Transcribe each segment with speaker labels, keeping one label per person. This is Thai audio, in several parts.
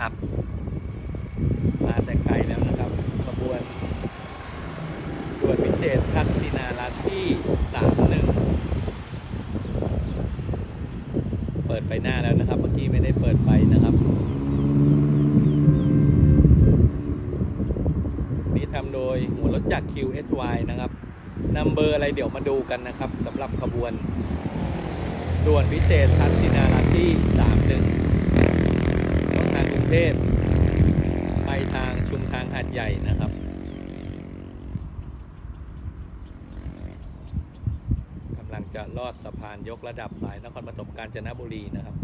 Speaker 1: อัพมาแต่ไกลแล้วนะครับขบวนด่วนพิเศษทักษิณารัตน์ที่สามหนึ่งเปิดไฟหน้าแล้วนะครับเมื่อกี้ไม่ได้เปิดไฟนะครับ นี่ทำโดยหัวรถจักร QSY นะครับนัมเบอร์อะไรเดี๋ยวมาดูกันนะครับสำหรับขบวนด่วนพิเศษทักษิณารัตน์ที่ง 31ต้องทางกรุง เทพ ไปทางชุมทางหาดใหญ่นะครับ กำลังจะลอดสะพานยกระดับสายนครปฐมกาญจนบุรีนะครับ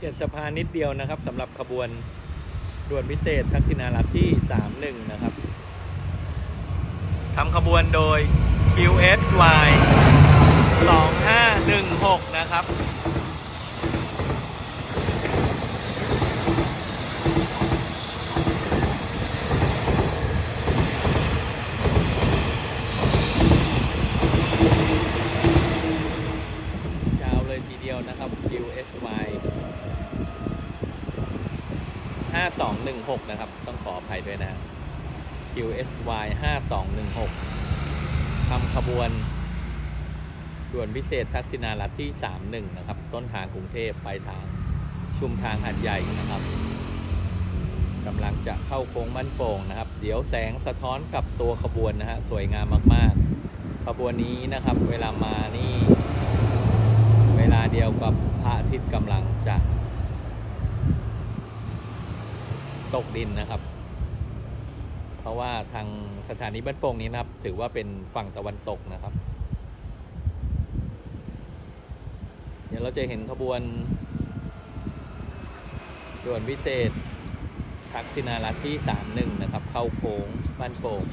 Speaker 1: ฉียดสะพานนิดเดียวนะครับสำหรับขบวนด่วนพิเศษทักษิณารัตที่ 31 นะครับทำขบวนโดย QSY 2516 นะครับ ยาวเลยทีเดียวนะครับ QSY 5216 นะครับ ต้องขออภัยด้วยนะ QSY 5216ทำขบวนด่วนพิเศษทักษิณารัตที่ 31 นะครับ ต้นทางกรุงเทพไปทางชุมทางหัดใหญ่นะครับกำลังจะเข้าโค้งบ้านโป่งนะครับ เดี๋ยวแสงสะท้อนกับตัวขบวนนะฮะสวยงามมากๆ ขบวนนี้นะครับ เวลามานี่ เวลาเดียวกับพระอาทิตย์กำลังจะ ตกดินนะครับ เพราะว่าทางสถานีบ้านโป่งนี้นะครับ ถือว่าเป็นฝั่งตะวันตกนะครับ เดี๋ยวเราจะเห็นขบวนด่วนพิเศษทักษิณารัตที่ 31 นะครับ เข้าโค้งบ้านโป่ง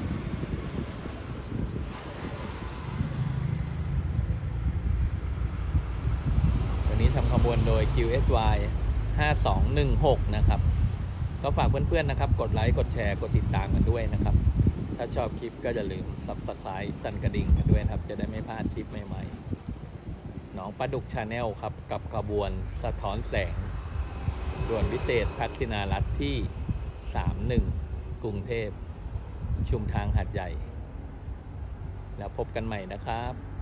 Speaker 1: วันนี้ทำขบวนโดย QSY 5216 นะครับ ก็ฝากเพื่อนๆนะครับ กดไลค์ กดแชร์ กดติดตามกันด้วยนะครับ ถ้าชอบคลิปก็อย่าลืม Subscribe สั่นกระดิ่งกันด้วยนะครับ จะได้ไม่พลาดคลิปใหม่ๆหนองปลาดุกชาแนลครับ กับขบวนสะท้อนแสงด่วนพิเศษทักษิณารัตน์ที่ 31 กรุงเทพ ชุมทางหัดใหญ่ แล้วพบกันใหม่นะครับ